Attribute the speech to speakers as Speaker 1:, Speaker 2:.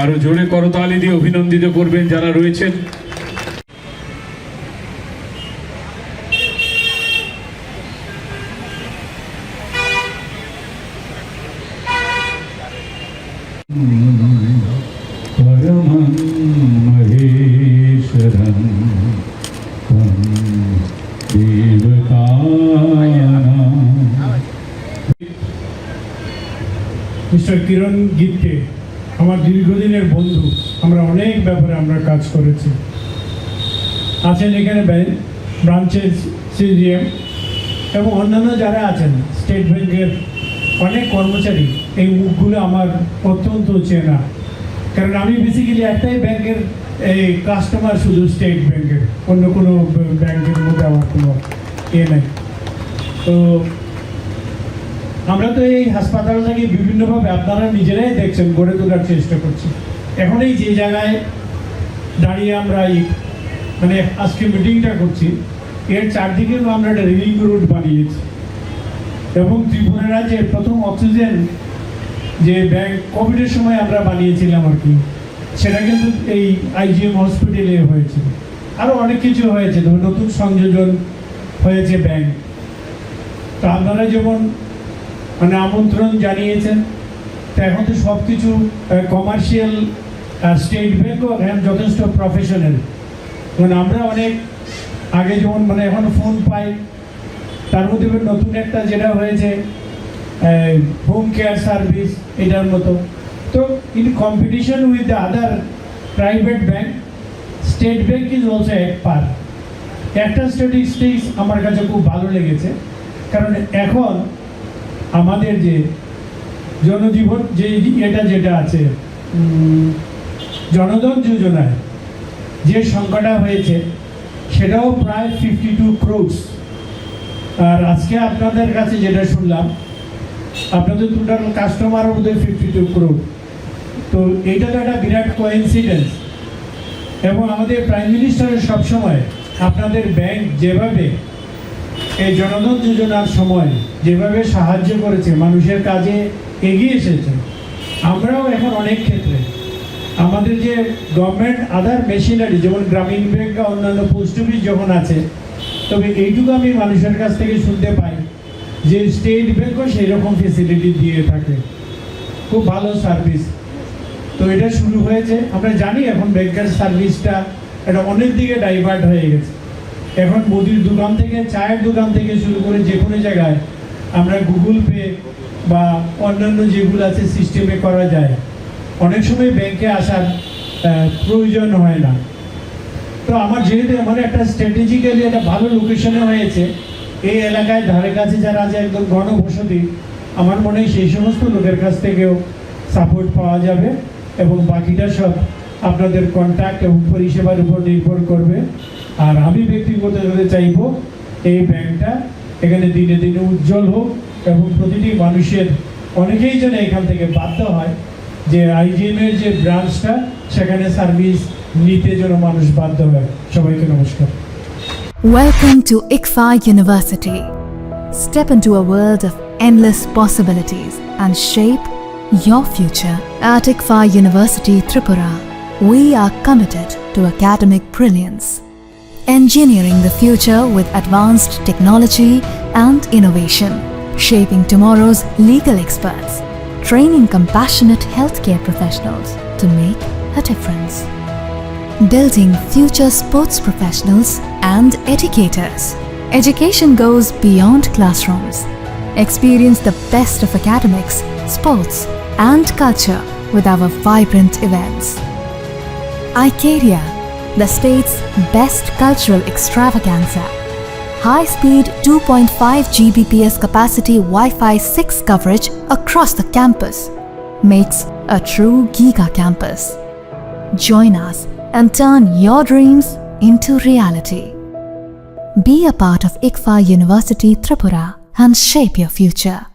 Speaker 1: আরও জোরে করতালি দিয়ে অভিনন্দিত করবেন যারা রয়েছেন।
Speaker 2: মিস্টার কিরণ গীতকে আমার দীর্ঘদিনের বন্ধু, আমরা অনেক ব্যাপারে আমরা কাজ করেছি। আছেন এখানে ব্রাঞ্চের সিজিএম এবং অন্যান্য যারা আছেন, স্টেট ব্যাংকের অনেক কর্মচারী, এই মুখগুলো আমার অত্যন্ত চেনা। কারণ আমি বেসিক্যালি একটাই ব্যাংকের এই কাস্টমার শুধু স্টেট ব্যাংকের, অন্য কোনো ব্যাংকের মধ্যে আমার কোনো ইয়ে নেই। তো আমরা তো এই হাসপাতালটাকে বিভিন্নভাবে আপনারা নিজেরাই দেখছেন, গড়ে তোলার চেষ্টা করছি। এখন এই যে জায়গায় দাঁড়িয়ে আমরা এই মানে আজকে মিটিংটা করছি, এর চারদিকেও আমরা একটা রিলিং রোড বানিয়েছি। এবং ত্রিপুরা রাজ্যে প্রথম অক্সিজেন যে ব্যাংক কোভিডের সময় আমরা বানিয়েছিলাম আর কি, সেটা কিন্তু এই আইজিএম হসপিটালে হয়েছিল আরও অনেক কিছু হয়েছে নতুন সংযোজন হয়েছে ব্যাংক। তো আপনারা যেমন মানে আমন্ত্রণ জানিয়েছেন। তো এখন তো সব কিছু কমার্শিয়াল স্টেট ব্যাঙ্কও এখন যথেষ্ট প্রফেশনাল মানে আমরা অনেক আগে যেমন মানে এখন ফোন পাই, তার মধ্যে নতুন একটা যেটা হয়েছে হোম কেয়ার সার্ভিস এটার মতো। তো in competition with the other private bank State Bank is also এক পার একটা স্ট্যাটিস্টিক্স আমার কাছে খুব ভালো লেগেছে, কারণ এখন আমাদের যে জনজীবন, যে এটা যেটা আছে জনধন যোজনায় যে সংখ্যাটা হয়েছে, সেটাও প্রায় ফিফটি টু ক্রোডস আর আজকে আপনাদের কাছে যেটা শুনলাম, আপনাদের টোটাল কাস্টমারও বোধহয় ফিফটি টু ক্রোড তো এইটা তো একটা বিরাট কোইন্সিডেন্স এবং আমাদের প্রাইম মিনিস্টারের সবসময় আপনাদের ব্যাংক যেভাবে এই জনধন যোজনার সময় যেভাবে সাহায্য করেছে, মানুষের কাজে এগিয়ে এসেছে। আমরাও এখন অনেক ক্ষেত্রে আমাদের যে গভর্নমেন্ট আদার মেশিনারি যেমন গ্রামীণ ব্যাংক বা অন্যান্য পোস্ট অফিস যখন আছে, তবে এইটুকু আমি মানুষের কাছ থেকে শুনতে পাই যে স্টেট ব্যাংকও সেই রকম ফেসিলিটি দিয়ে থাকে। খুব ভালো সার্ভিস তো এটা শুরু হয়েছে। আমরা জানি এখন ব্যাংকের সার্ভিসটা এটা অনেক দিকে ডাইভার্ট হয়ে গেছে। এখন মুদির দোকান থেকে, চায়ের দোকান থেকে শুরু করে যে কোনো জায়গায় আমরা গুগল পে বা অন্যান্য যেগুলো আছে সিস্টেমে করা যায়। অনেক সময় ব্যাংকে আসার প্রয়োজন হয় না। তো আমার যেহেতু আমার একটা স্ট্র্যাটেজিক্যালি একটা ভালো লোকেশনে হয়েছে, এই এলাকায় ধারে কাছে যারা আছে, একদম ঘনবসতি আমার মনে হয় সেই সমস্ত লোকের কাছ থেকেও সাপোর্ট পাওয়া যাবে এবং বাকিটা সব আপনাদের কন্ট্যাক্ট এবং পরিষেবার উপর নির্ভর করবে। আর আমি ব্যক্তিগতভাবে চাইব এই ব্যাংকটা এখানে দিনে দিনে উজ্জ্বল হোক এবং প্রতিটি মানুষের অনেকেই যেন এখান থেকে বাধ্য হয় যে আইজিএম এর যে ব্রাঞ্চটা সেখানে সার্ভিস নিতে যেন মানুষ বাধ্য হয় সবাইকে নমস্কার
Speaker 3: Welcome to ICFA University. Step into a world of endless possibilities and shape your future. At ICFA University Tripura, we are committed to academic brilliance, engineering the future with advanced technology and innovation, shaping tomorrow's legal experts, training compassionate healthcare professionals to make a difference building future sports professionals and educators. Education goes beyond classrooms. Experience the best of academics, sports, and culture with our vibrant events. Icaria, the state's best cultural extravaganza. High speed 2.5 Gbps capacity Wi Fi 6 coverage across the campus makes a true Giga campus. Join us and turn your dreams into reality. Be a part of ICFA University Tripura and shape your future.